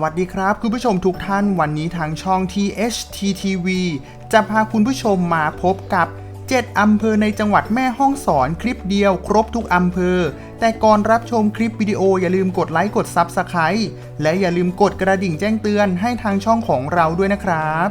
วัสดีครับ คุณผู้ชมทุกท่านวันนี้ทางช่อง THTTV จะพาคุณผู้ชมมาพบกับ 7 อำเภอในจังหวัดแม่ฮ่องสอนคลิปเดียวครบทุกอำเภอ แต่ก่อนรับชมคลิปวิดีโออย่าลืมกดไลค์กด Subscribe และอย่าลืมกดกระดิ่งแจ้งเตือนให้ทางช่องของเราด้วยนะครับ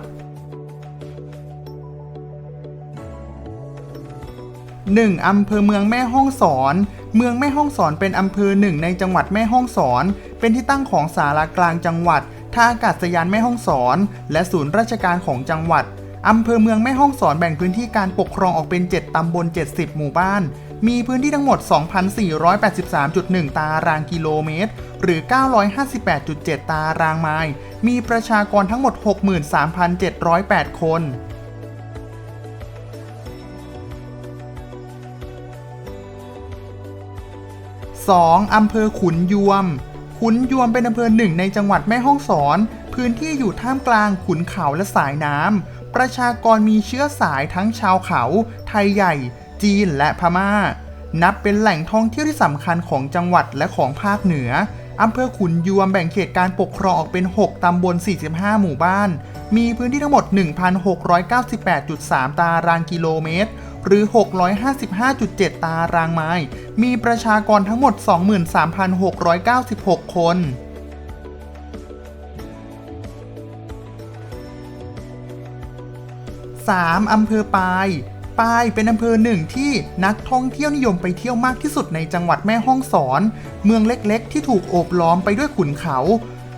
1. อำเภอเมืองแม่ฮ่องสอน เมืองแม่ฮ่องสอนเป็นอำเภอหนึ่งในจังหวัดแม่ฮ่องสอน เป็นที่ตั้งของสารากลางจังหวัด ท่าอากาศยานแม่ฮ่องสอน และศูนย์ราชการของจังหวัด อำเภอเมืองแม่ฮ่องสอนแบ่งพื้นที่การปกครองออกเป็น 7 ตำบล 70 หมู่บ้าน มีพื้นที่ทั้งหมด 2,483.1 ตารางกิโลเมตร หรือ 958.7 ตารางไมล์ มีประชากรทั้งหมด 63,708 คน 2. อำเภอขุนยวม ขุนยวมเป็นอำเภอหนึ่งในจังหวัดแม่ฮ่องสอน พื้นที่อยู่ท่ามกลางขุนเขาและสายน้ำ ประชากรมีเชื้อสายทั้งชาวเขา ไทยใหญ่ จีนและพม่า นับเป็นแหล่งท่องเที่ยวที่สำคัญของจังหวัดและของภาคเหนืออำเภอขุนยวมแบ่งเขตการปกครองออกเป็น 6 ตำบล 45 หมู่บ้าน มีพื้นที่ทั้งหมด 1,698.3 ตารางกิโลเมตร หรือ 655.7 ตารางไมล์มีประชากรทั้งหมด 23,696 คน 3. อำเภอปายปายเป็นอำเภอหนึ่งที่นักท่องเที่ยวนิยมไปเที่ยวมากที่สุดในจังหวัดแม่ฮ่องสอน เมืองเล็กๆ ที่ถูกโอบล้อมไปด้วยขุนเขา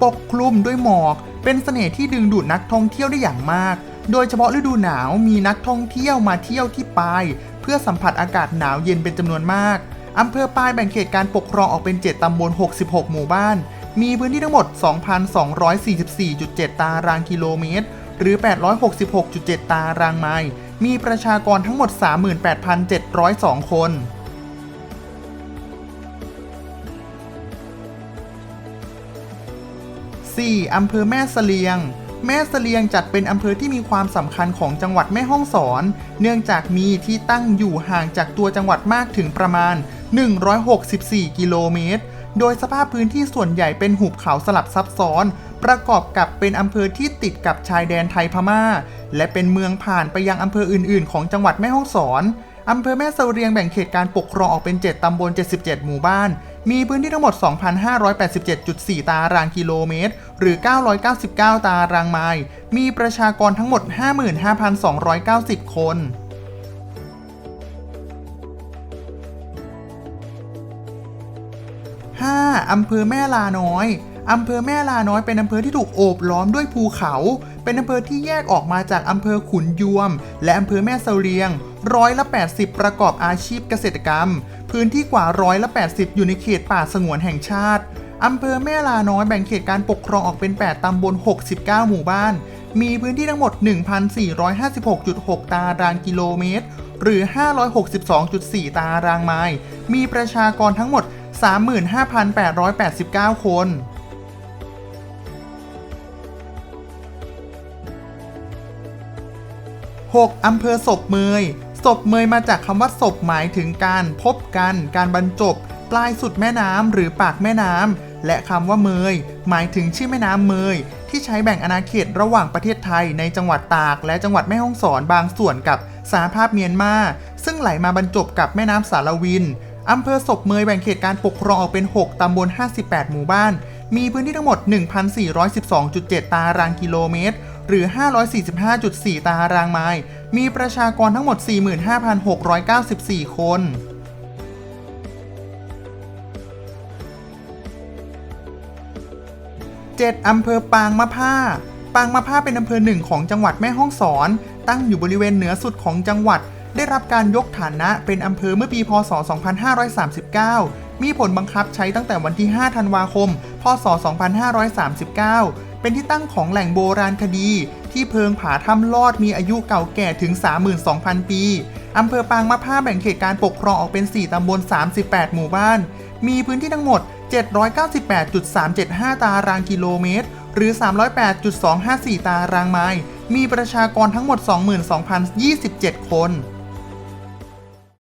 ปกคลุมด้วยหมอก เป็นเสน่ห์ที่ดึงดูดนักท่องเที่ยวได้อย่างมาก โดยเฉพาะฤดูหนาวมีนักท่องเที่ยวมาเที่ยวที่ปายเพื่อสัมผัสอากาศหนาวเย็นเป็นจำนวนมากอำเภอปายแบ่งเขตการปกครองออกเป็น 7 ตำบล 66 หมู่บ้าน มีพื้นที่ทั้งหมด 2,244.7 ตารางกิโลเมตร หรือ 866.7 ตารางไมล์ มีประชากรทั้งหมด 38,702 คน 4. อำเภอแม่เสลียง แม่เสลียงจัดเป็นอำเภอที่มีความสำคัญของจังหวัดแม่ฮ่องสอน เนื่องจากมีที่ตั้งอยู่ห่างจากตัวจังหวัดมากถึงประมาณ 164 กิโลเมตร โดยสภาพพื้นที่ส่วนใหญ่เป็นหุบเขาสลับซับซ้อน ประกอบกับเป็นอำเภอที่ติดกับชายแดนไทยพม่า และเป็นเมืองผ่านไปยังอำเภออื่น ๆ ของจังหวัดแม่ฮ่องสอน อำเภอแม่เสลียงแบ่งเขตการปกครองออกเป็น 7 ตำบล 77 หมู่บ้าน มีพื้นที่ทั้งหมด 2,587.4 ตารางกิโลเมตร หรือ 999 ตารางไมล์ มีประชากรทั้งหมด 55,290 คน 5. อำเภอแม่ลาน้อย อำเภอแม่ลาน้อยเป็นอำเภอที่ถูกโอบล้อมด้วยภูเขา เป็นอำเภอที่แยกออกมาจากอำเภอขุนยวม และอำเภอแม่เสลียงร้อยละ 80 ประกอบอาชีพเกษตรกรรม พื้นที่กว่าร้อยละ 80 อยู่ในเขตป่าสงวนแห่งชาติอำเภอแม่ลาน้อยแบ่งเขตการปกครองออกเป็น 8 ตำบล 69 หมู่บ้าน มีพื้นที่ทั้งหมด 1,456.6 ตารางกิโลเมตร หรือ 562.4 ตารางไมล์ มีประชากรทั้งหมด 35,889 คน 6. อำเภอศพเมยศพเมยมาจากคำว่าศพหมายถึงการพบกัน การบรรจบ ปลายสุดแม่น้ำหรือปากแม่น้ำและคำว่าเมย หมายถึงชื่อแม่น้ำเมย ที่ใช้แบ่งอาณาเขตระหว่างประเทศไทยในจังหวัดตาก และจังหวัดแม่ฮ่องสอนบางส่วนกับสหภาพเมียนมา ซึ่งไหลมาบรรจบกับแม่น้ำสารวินอำเภอศพเมยแบ่งเขตการปกครองออกเป็น 6 ตำบล 58 หมู่บ้าน มีพื้นที่ทั้งหมด 1,412.7 ตารางกิโลเมตร หรือ 545.4 ตารางไมล์ มีประชากรทั้งหมด 45,694 คน 7. อำเภอปางมะผ้า ปางมะผ้าเป็นอำเภอหนึ่งของจังหวัดแม่ฮ่องสอน ตั้งอยู่บริเวณเหนือสุดของจังหวัด ได้รับการยกฐานะเป็นอำเภอเมื่อปี พศ 2539 มีผลบังคับใช้ตั้งแต่วันที่ 5 ธันวาคม พศ 2539 เป็นที่ตั้งของแหล่งโบราณคดี ที่เพิงผาถ้ำลอดมีอายุเก่าแก่ถึง 32,000 ปีอำเภอปางมะผ้าแบ่งเขตการปกครองออกเป็น 4 ตำบล 38 หมู่บ้าน มีพื้นที่ทั้งหมด 798.375 ตารางกิโลเมตร หรือ 308.254 ตารางไมล์ มีประชากรทั้งหมด 22,027 คน